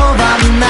i w sercu